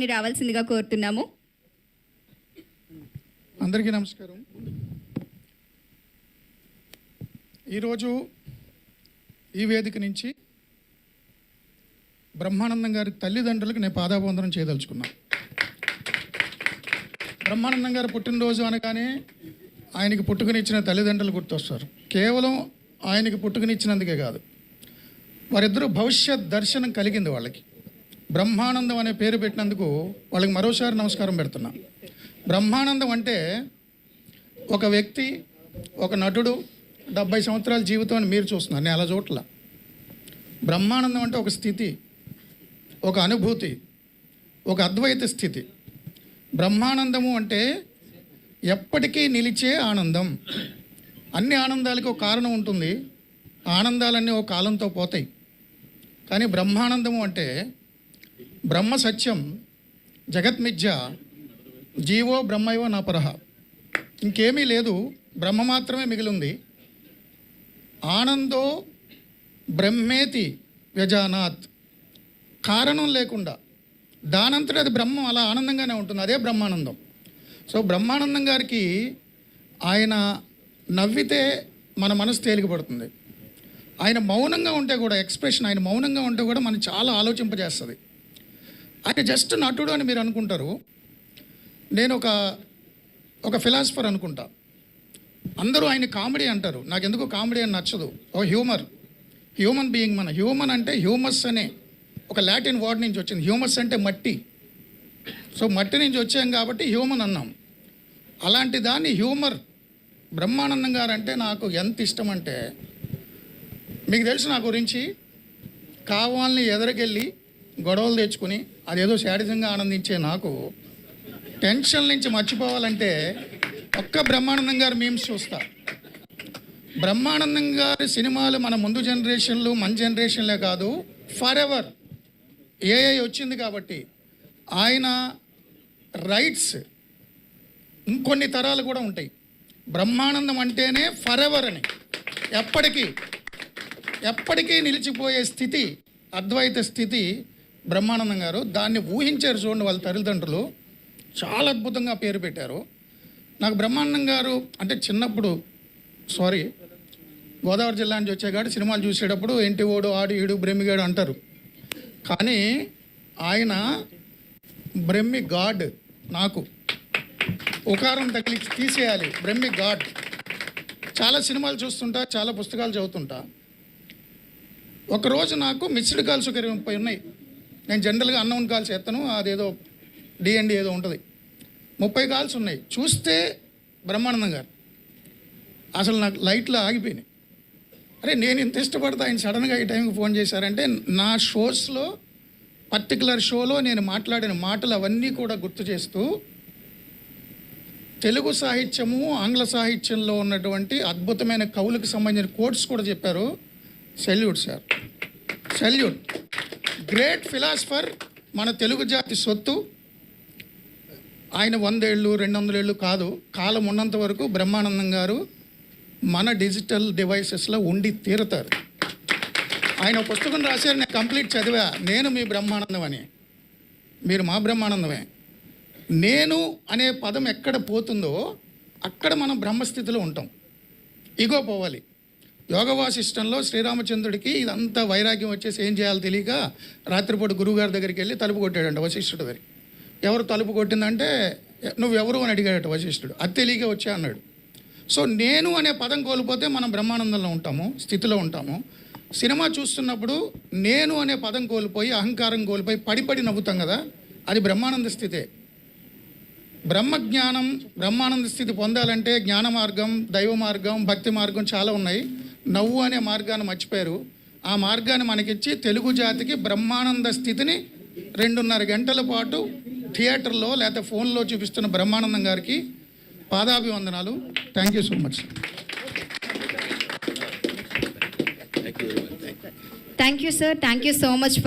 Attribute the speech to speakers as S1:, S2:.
S1: రావాల్సిందిగా కోరుతున్నాము.
S2: అందరికీ నమస్కారం. ఈరోజు ఈ వేదిక నుంచి బ్రహ్మానందం గారి తల్లిదండ్రులకు నేను పాదాబంధనం చేయదలుచుకున్నాను బ్రహ్మానందం గారు పుట్టినరోజు అనగానే ఆయనకి పుట్టుకనిచ్చిన తల్లిదండ్రులు గుర్తొస్తారు. కేవలం ఆయనకి పుట్టుకనిచ్చినందుకే కాదు వారిద్దరూ భవిష్యత్ దర్శనం కలిగింది వాళ్ళకి. బ్రహ్మానందం అనే పేరు పెట్టినందుకు వాళ్ళకి మరోసారి నమస్కారం పెడుతున్నా. బ్రహ్మానందం అంటే ఒక వ్యక్తి ఒక నటుడు డెబ్బై సంవత్సరాల జీవితం అని మీరు చూస్తున్నారు. నేను అలా బ్రహ్మానందం అంటే ఒక స్థితి ఒక అనుభూతి ఒక అద్వైత స్థితి. బ్రహ్మానందము అంటే ఎప్పటికీ నిలిచే ఆనందం. అన్ని ఆనందాలకి ఒక కారణం ఉంటుంది. ఆనందాలన్నీ ఒక కాలంతో పోతాయి. కానీ బ్రహ్మానందము అంటే బ్రహ్మ సత్యం జగత్మిథ్య జీవో బ్రహ్మైవో నా పరహ. ఇంకేమీ లేదు బ్రహ్మ మాత్రమే మిగిలింది. ఆనందో బ్రహ్మేతి వ్యజానాత్. కారణం లేకుండా దానంతట అది బ్రహ్మం అలా ఆనందంగానే ఉంటుంది అదే బ్రహ్మానందం. సో బ్రహ్మానందం గారికి ఆయన నవ్వితే మన మనసు తేలికపడుతుంది. ఆయన మౌనంగా ఉంటే కూడా ఎక్స్ప్రెషన్ ఆయన మౌనంగా ఉంటే కూడా మనం చాలా ఆలోచింపజేస్తుంది. ఆయన జస్ట్ నటుడు అని మీరు అనుకుంటారు. నేను ఒక ఒక ఫిలాసఫర్ అనుకుంటా. అందరూ ఆయన కామెడీ అంటారు. నాకు ఎందుకు కామెడీ అని నచ్చదు. ఓ హ్యూమర్. హ్యూమన్ బీయింగ్ మన హ్యూమన్ అంటే హ్యూమస్ అనే ఒక లాటిన్ వర్డ్ నుంచి వచ్చింది. హ్యూమస్ అంటే మట్టి. సో మట్టి నుంచి వచ్చాం కాబట్టి హ్యూమన్ అన్నాం. అలాంటి దాన్ని హ్యూమర్ బ్రహ్మానందం గారు అంటే నాకు ఎంత ఇష్టం అంటే మీకు తెలుసు నా గురించి కావాలని ఎదరకెళ్ళి గొడవలు తెచ్చుకుని అదేదో శాడిజంగా ఆనందించే నాకు టెన్షన్ నుంచి మర్చిపోవాలంటే ఒక్క బ్రహ్మానందం గారు మేమ్స్ చూస్తా. బ్రహ్మానందం గారి సినిమాలు మన ముందు జనరేషన్లు మన జనరేషన్లే కాదు ఫర్ ఎవర్ ఏఐ వచ్చింది కాబట్టి ఆయన రైట్స్ ఇంకొన్ని తరాలు కూడా ఉంటాయి. బ్రహ్మానందం అంటేనే ఫర్ ఎవర్ అని. ఎప్పటికీ ఎప్పటికీ నిలిచిపోయే స్థితి అద్వైత స్థితి బ్రహ్మానందం గారు దాన్ని ఊహించారు చూడండి వాళ్ళ తల్లిదండ్రులు. చాలా అద్భుతంగా పేరు పెట్టారు. నాకు బ్రహ్మానందం గారు అంటే చిన్నప్పుడు సారీ గోదావరి జిల్లా నుంచి వచ్చేగాడు సినిమాలు చూసేటప్పుడు ఇంటి ఓడు ఆడు ఈడు బ్రహ్మిగాడు అంటారు. కానీ ఆయన బ్రహ్మి గాడ్ నాకు ఉకారం తగిలించి తీసేయాలి బ్రహ్మి గాడ్ చాలా సినిమాలు చూస్తుంటా చాలా పుస్తకాలు చదువుతుంటా. ఒకరోజు నాకు మిస్డ్ కాల్స్ సౌకర్యం ఇరవై ఉన్నాయి. నేను జనరల్గా అన్నౌన్ కాల్స్ ఎత్తను అదేదో డిఎండి ఏదో ఉంటుంది. ముప్పై కాల్స్ ఉన్నాయి. చూస్తే బ్రహ్మానందం గారు. అసలు నాకు లైట్లు ఆగిపోయినాయి. అరే నేను ఇంత ఇష్టపడతా ఆయన సడన్గా ఈ టైంకి ఫోన్ చేశారంటే నా షోస్లో పర్టికులర్ షోలో నేను మాట్లాడిన మాటలు అవన్నీ కూడా గుర్తు చేస్తూ తెలుగు సాహిత్యము ఆంగ్ల సాహిత్యంలో ఉన్నటువంటి అద్భుతమైన కవులకు సంబంధించిన కోట్స్ కూడా చెప్పారు. Salute sir. Salute. Great philosopher మన తెలుగు జాతి సొత్తు. ఆయన వందేళ్ళు రెండు వందలేళ్ళు కాదు కాలం ఉన్నంత వరకు బ్రహ్మానందం గారు మన డిజిటల్ డివైసెస్లో ఉండి తీరుతారు. ఆయన పుస్తకం రాశారు నేను కంప్లీట్ చదివా నేను మీ బ్రహ్మానందం అని. మీరు మా బ్రహ్మానందమే. నేను అనే పదం ఎక్కడ పోతుందో అక్కడ మనం బ్రహ్మస్థితిలో ఉంటాం. ఇగో పోవాలి. యోగ వాసిష్టంలో శ్రీరామచంద్రుడికి ఇదంతా వైరాగ్యం వచ్చేసి ఏం చేయాలో తెలియక రాత్రిపూట గురువుగారి దగ్గరికి వెళ్ళి తలుపు కొట్టాడంట వశిష్ఠుడు దగ్గర ఎవరు తలుపు కొట్టిందంటే నువ్వు ఎవరు అని అడిగాడట వశిష్ఠుడు. అది తెలియక వచ్చా? అన్నాడు. సో నేను అనే పదం కోల్పోతే మనం బ్రహ్మానందంలో ఉంటాము స్థితిలో ఉంటాము. సినిమా చూస్తున్నప్పుడు నేను అనే పదం కోల్పోయి అహంకారం కోల్పోయి పడిపడి నవ్వుతాం కదా అది బ్రహ్మానంద స్థితే. బ్రహ్మజ్ఞానం బ్రహ్మానంద స్థితి పొందాలంటే జ్ఞాన మార్గం దైవ మార్గం భక్తి మార్గం చాలా ఉన్నాయి. నవ్వు అనే మార్గాన్ని మర్చిపోయారు. ఆ మార్గాన్ని మనకిచ్చి తెలుగు జాతికి బ్రహ్మానంద స్థితిని రెండున్నర గంటల పాటు థియేటర్లో లేకపోతే ఫోన్లో చూపిస్తున్న బ్రహ్మానందం గారికి పాదాభివందనాలు. Thank you so much
S1: thank you sir thank you so much for